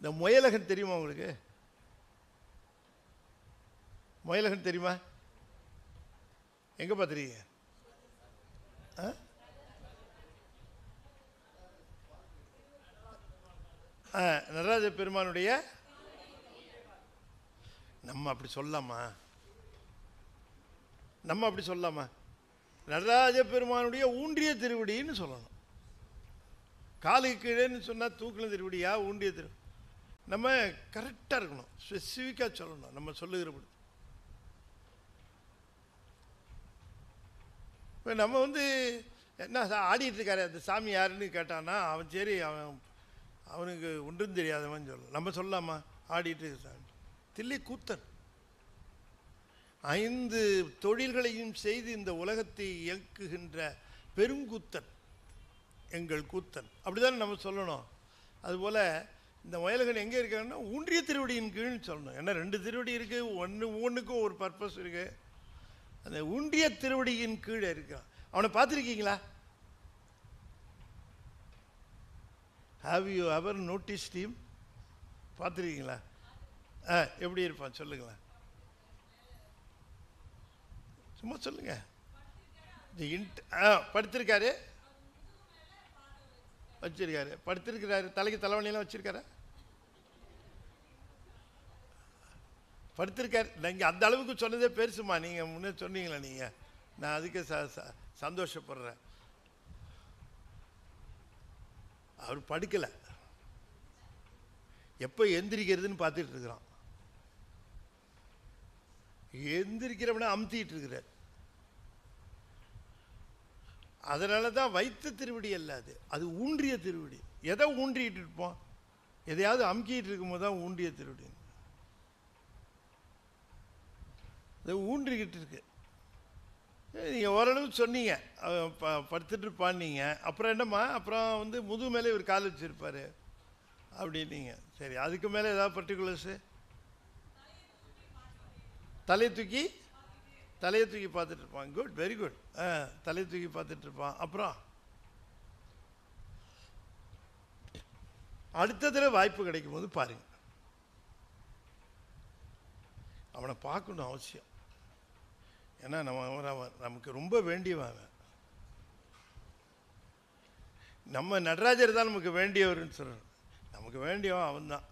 இந்த முயலகன் தெரியுமா உங்களுக்கு? முயலகன் தெரியுமா? எங்கே பார்த்துருக்கீங்க ஆ? ஆ, நடராஜ பெருமானுடைய நம்ம அப்படி சொல்லலாமா நம்ம அப்படி சொல்லலாமா நடராஜ பெருமானுடைய ஊன்றிய திருவடின்னு சொல்லணும். காலுக்கு கீழேன்னு சொன்னால் தூக்கின திருவடியா? ஊன்றிய திரு நம்ம கரெக்டாக இருக்கணும். ஸ்பெசிஃபிக்காக சொல்லணும். நம்ம சொல்லுகிறபடி இப்போ நம்ம வந்து என்ன சா- ஆடிட்டு இருக்காரு. அந்த சாமி யாருன்னு கேட்டான்னா அவன் சரி அவன் அவனுக்கு ஒன்றும் தெரியாதவன் சொல்லலாம் நம்ம சொல்லலாமா? ஆடிட்டு சாமி. தில்லை கூத்தன் ஐந்து தொழில்களையும் செய்து இந்த உலகத்தை இயக்குகின்ற பெருங்கூத்தன். எங்கள் கூத்தன். அப்படிதானே நம்ம சொல்லணும். அதுபோல் இந்த வயல்கள் எங்கே இருக்காங்கன்னா ஒன்றிய திருவடியின் கீழ்னு சொல்லணும். ஏன்னா ரெண்டு திருவடி இருக்குது ஒன்று ஒன்றுக்கும் ஒரு பர்பஸ் இருக்குது அந்த ஒன்றிய திருவடியின் கீழே இருக்கான் அவனை பார்த்துருக்கீங்களா? Have you ever noticed him பார்த்துருக்கீங்களா? ஆ எப்படி இருப்பான்? சொல்லுங்களேன். சும்மா சொல்லுங்க. இந்த இன்ட் ஆ படுத்திருக்காரு. வச்சிருக்காரு. படுத்திருக்கிறாரு. தலைக்கு தலைவணியெல்லாம் வச்சிருக்காரா? படுத்திருக்காரு. நீங்கள் அந்த அளவுக்கு சொன்னதே பெருசுமா நீங்கள் முன்னே சொன்னீங்களா நீங்கள் நான் அதுக்கு ச ச- சந்தோஷப்படுறேன். அவர் படுக்கலை. எப்போ எந்திரிக்கிறதுன்னு பார்த்துட்டு இருக்கிறான். எந்திரிக்கிறவனை அமுத்திட்டு இருக்கிறார். அதனால தான் வைத்த திருவடி அல்ல அது. அது ஊன்றிய திருவடி. எதை ஊன்றிட்டு இருப்போம்? எதையாவது அமுக்கிட்டு இருக்கும்போது தான் ஊன்றிய திருவடி. அது ஊன்றிக்கிட்டு இருக்கு. நீங்கள் ஓரளவு சொன்னீங்க. ப படுத்துட்டு இருப்பான்னீங்க அப்புறம் என்னம்மா? அப்புறம் வந்து முதுகு மேலே இவர் கால் வச்சுருப்பார். அப்படின்னீங்க. சரி அதுக்கு மேலே ஏதாவது பர்டிகுலர்ஸு தலையை தூக்கி தலையை தூக்கி பார்த்துட்டு இருப்பான். குட் வெரி குட் ஆ தலையை தூக்கி பார்த்துட்டு இருப்பான். அப்புறம் அடுத்த தடவை வாய்ப்பு கிடைக்கும் போது பாருங்க. அவனை பார்க்கணும் அவசியம். ஏன்னா நம்ம அவன் அவன் நமக்கு ரொம்ப வேண்டியவன் அவன். நம்ம நடராஜர் தான் நமக்கு வேண்டியவர்னு சொல்கிறோம் நமக்கு வேண்டியவன் அவன் தான்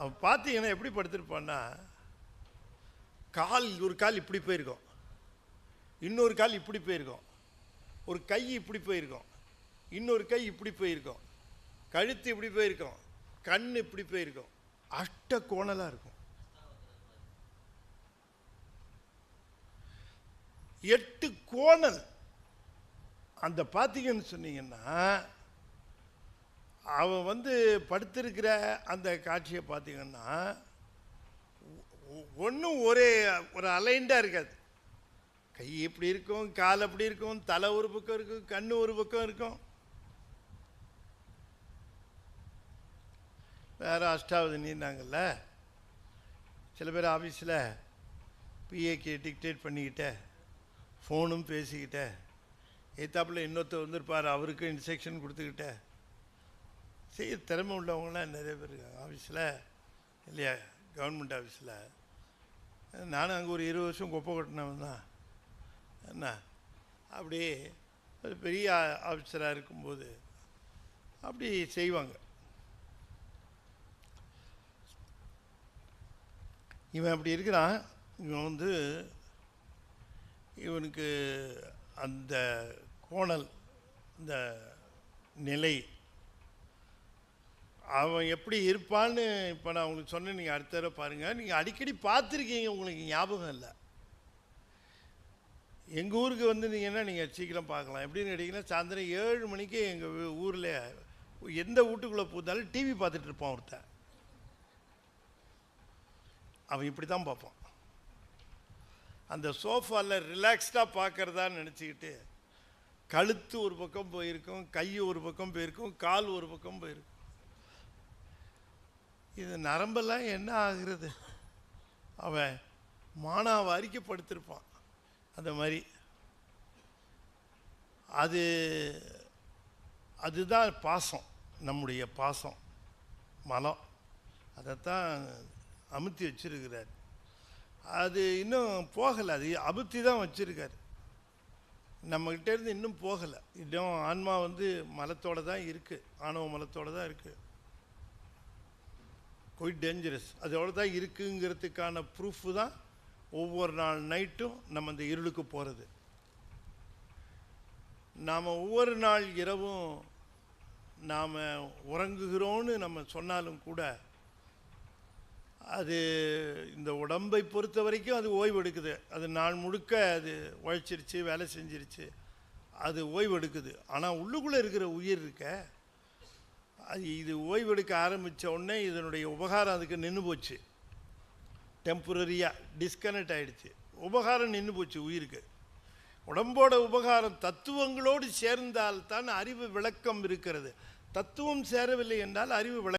அவன் பார்த்தீங்கன்னா எப்படி படுத்திருப்பான்னா கால் ஒரு கால் இப்படி போயிருக்கும். இன்னொரு கால் இப்படி போயிருக்கும். ஒரு கை இப்படி போயிருக்கும். இன்னொரு கை இப்படி போயிருக்கும். கழுத்து இப்படி போயிருக்கும். கண் இப்படி போயிருக்கும். அஷ்ட கோணலாக இருக்கும். எட்டு கோணல். அந்த பார்த்தீங்கன்னு சொன்னீங்கன்னா அவன் வந்து படுத்திருக்கிற அந்த காட்சியை பார்த்தீங்கன்னா ஒன்றும் ஒரே ஒரு அலைண்டாக இருக்காது. கை இப்படி இருக்கும் கால் அப்படி இருக்கும் தலை ஒரு பக்கம் இருக்கும் கண் ஒரு பக்கம் இருக்கும். வேறு அஷ்டாவது நீந்தாங்கல்ல? சில பேர் ஆஃபீஸில் பிஏக்கு டிக்டேட் பண்ணிக்கிட்ட ஃபோனும் பேசிக்கிட்ட ஏத்தாப்புல இன்னொருத்தர் வந்திருப்பார் அவருக்கும் இன்ஸ்ட்ரக்ஷன் கொடுத்துக்கிட்ட. செய்ய திறமை உள்ளவங்களாம் நிறைய பேர் இருக்காங்க. ஆஃபீஸில் இல்லையா கவர்மெண்ட் ஆஃபீஸில் நானும் அங்கே ஒரு இருபது வருஷம் கொப்பை கட்டினவன் தான். என்ன? அப்படி ஒரு பெரிய ஆஃபீஸராக இருக்கும்போது அப்படி செய்வாங்க. இவன் அப்படி இருக்கிறான். இவன் வந்து இவனுக்கு அந்த கோணல் இந்த நிலை அவன் எப்படி இருப்பான்னு இப்போ நான் உங்களுக்கு சொன்னேன். நீங்கள் அடுத்த தடவை பாருங்கள் நீங்கள் அடிக்கடி பார்த்துருக்கீங்க உங்களுக்கு ஞாபகம் இல்லை. எங்கள் ஊருக்கு வந்துருந்தீங்கன்னா நீங்கள் சீக்கிரம் பார்க்கலாம். எப்படின்னு கேட்டிங்கன்னா சாயந்தரம் ஏழு மணிக்கு எங்கள் ஊரில் எந்த வீட்டுக்குள்ளே போதாலும் டிவி பார்த்துட்டு இருப்பான் ஒருத்தன். அவன் இப்படி தான் பார்ப்பான். அந்த சோஃபாவில் ரிலாக்ஸ்டாக பார்க்குறதான்னு நினச்சிக்கிட்டு கழுத்து ஒரு பக்கம் போயிருக்கும் கை ஒரு பக்கம் போயிருக்கும் கால் ஒரு பக்கம் போயிருக்கும். இது நரம்பெல்லாம் என்ன ஆகுறது? அவன் மானா வாரிக்கப்படுத்திருப்பான் அந்த மாதிரி. அது அதுதான் பாசம் நம்முடைய பாசம் மலம். அதைத்தான் அமுத்தி வச்சிருக்கிறார். அது இன்னும் போகலை. அது அமுத்தி தான் வச்சுருக்கார். நம்மக்கிட்டேருந்து இன்னும் போகலை. இன்னும் ஆன்மா வந்து மலத்தோடு தான் இருக்குது ஆணவ மலத்தோடு தான் இருக்குது குயிட் டேஞ்சரஸ் அது தான் இருக்குங்கிறதுக்கான ப்ரூஃபு தான் ஒவ்வொரு நாள் நைட்டும் நம்ம இந்த இருளுக்கு போகிறது நாம் ஒவ்வொரு நாள் இரவும் நாம் உறங்குகிறோன்னு நம்ம சொன்னாலும் கூட அது இந்த உடம்பை பொறுத்த வரைக்கும் அது ஓய்வு எடுக்குது அது நாள் முழுக்க அது உழைச்சிருச்சு வேலை செஞ்சிருச்சு அது ஓய்வு எடுக்குது ஆனால் உள்ளுக்குள்ளே இருக்கிற உயிர் இருக்க இது ஓய்வெடுக்க ஆரம்பித்த உடனே இதனுடைய உபகாரம் அதுக்கு நின்று போச்சு. டெம்பரரியாக டிஸ்கனெக்ட் ஆயிடுச்சு. உபகாரம் நின்று போச்சு உயிருக்கு. உடம்போட உபகாரம் தத்துவங்களோடு சேர்ந்தால்தான் அறிவு விளக்கம் இருக்கிறது. தத்துவம் சேரவில்லை என்றால் அறிவு விளக்கம்